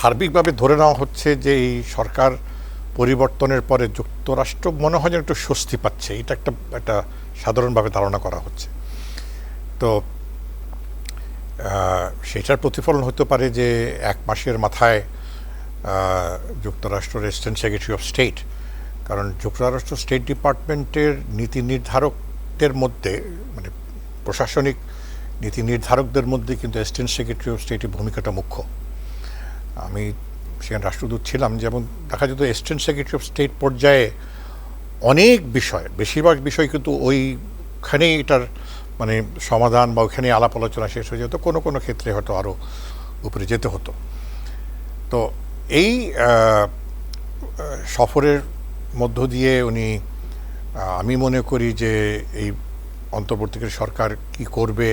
সার্বিকভাবে ধরে নেওয়া হচ্ছে যে এই সরকার পরিবর্তনের পরে যুক্তরাষ্ট্র মনে হয় যেন একটু স্বস্তি পাচ্ছে। এটা একটা একটা সাধারণভাবে ধারণা করা হচ্ছে। তো সেটার প্রতিফলন হতে পারে যে এক মাসের মাথায় যুক্তরাষ্ট্র রেসিডেন্ট সেক্রেটারি অফ স্টেট, কারণ যুক্তরাষ্ট্র স্টেট ডিপার্টমেন্টের নীতি নির্ধারকদের মধ্যে মানে প্রশাসনিক নীতি নির্ধারকদের মধ্যে কিন্তু অ্যাসিস্ট্যান্ট সেক্রেটারি অফ স্টেটের ভূমিকাটা মুখ্য। আমি সেখানে রাষ্ট্রদূত ছিলাম, যেমন দেখা যেত অ্যাসিস্ট্যান্ট সেক্রেটারি অফ স্টেট পর্যায়ে অনেক বিষয়, বেশিরভাগ বিষয় কিন্তু ওইখানেই এটার মানে সমাধান বা ওইখানে আলাপ আলোচনা শেষ হয়ে যেত, কোনো কোনো ক্ষেত্রে হয়তো আরও উপরে যেতে হতো। তো এই সফরের মধ্য দিয়ে উনি আমি মনে করি যে এই অন্তর্বর্তীকালীন সরকার কি করবে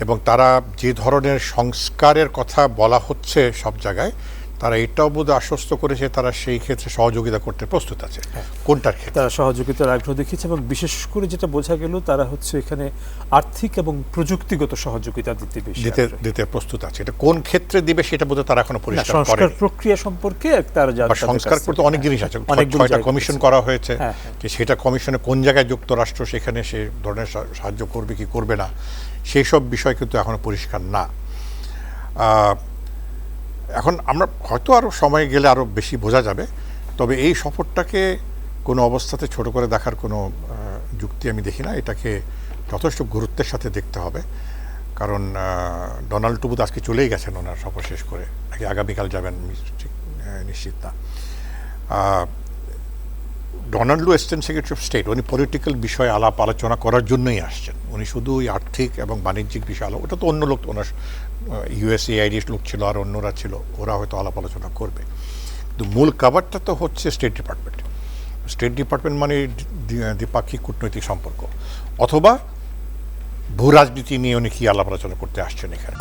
এবং তারা যে ধরনের সংস্কারের কথা বলা হচ্ছে সব জায়গায় তারা এটাও বোধ আশ্বস্ত করেছে তারা সেই ক্ষেত্রে সহযোগিতা করতে প্রস্তুত আছে। কোনটার ক্ষেত্রে? তারা সহযোগিতার আগ্রহ দেখিয়েছে এবং বিশেষ করে যেটা বোঝা গেল তারা হচ্ছে এখানে আর্থিক এবং প্রযুক্তিগত সহযোগিতা দিতে দিতে দিতে প্রস্তুত আছে। এটা কোন ক্ষেত্রে দিবে সেটা বোধহয় তারা এখনও পরিষ্কার সংস্কার প্রক্রিয়া সম্পর্কে তারা সংস্কার করতে অনেক জিনিস আছে। ছয়টা কমিশন করা হয়েছে। হ্যাঁ, হ্যাঁ। যে সেটা কমিশনে কোন জায়গায় যুক্তরাষ্ট্র সেখানে সে ধরনের সাহায্য করবে কি করবে না সেই সব বিষয় কিন্তু এখনও পরিষ্কার না। আহ, এখন আমরা হয়তো আরও সময় গেলে আরও বেশি বোঝা যাবে, তবে এই সফরটাকে কোনো অবস্থাতে ছোট করে দেখার কোনো যুক্তি আমি দেখি না। এটাকে যথেষ্ট গুরুত্বের সাথে দেখতে হবে। কারণ ডোনাল্ড টুবুত আজকে চলেই গেছেন ওনার সফর শেষ করে। নাকি আগামীকাল যাবেন নিশ্চিত না। Donald Lu assistant secretary of state, উনি পলিটিক্যাল বিষয়ে আলাপ আলোচনা করার জন্যই আসছেন। উনি শুধু ওই আর্থিক এবং বাণিজ্যিক বিষয় আলাপ ওটা তো অন্য লোক ওনার ইউএসএ, আইডিএস লোক ছিল আর অন্যরা ছিল। ওরা হয়তো আলাপ আলোচনা করবে। কিন্তু মূল কাভারটা তো হচ্ছে স্টেট ডিপার্টমেন্ট স্টেট ডিপার্টমেন্ট মানে দ্বিপাক্ষিক কূটনৈতিক সম্পর্ক। অথবা ভূ রাজনীতি নিয়ে উনি কি আলাপ আলোচনা করতে আসছেন এখানে?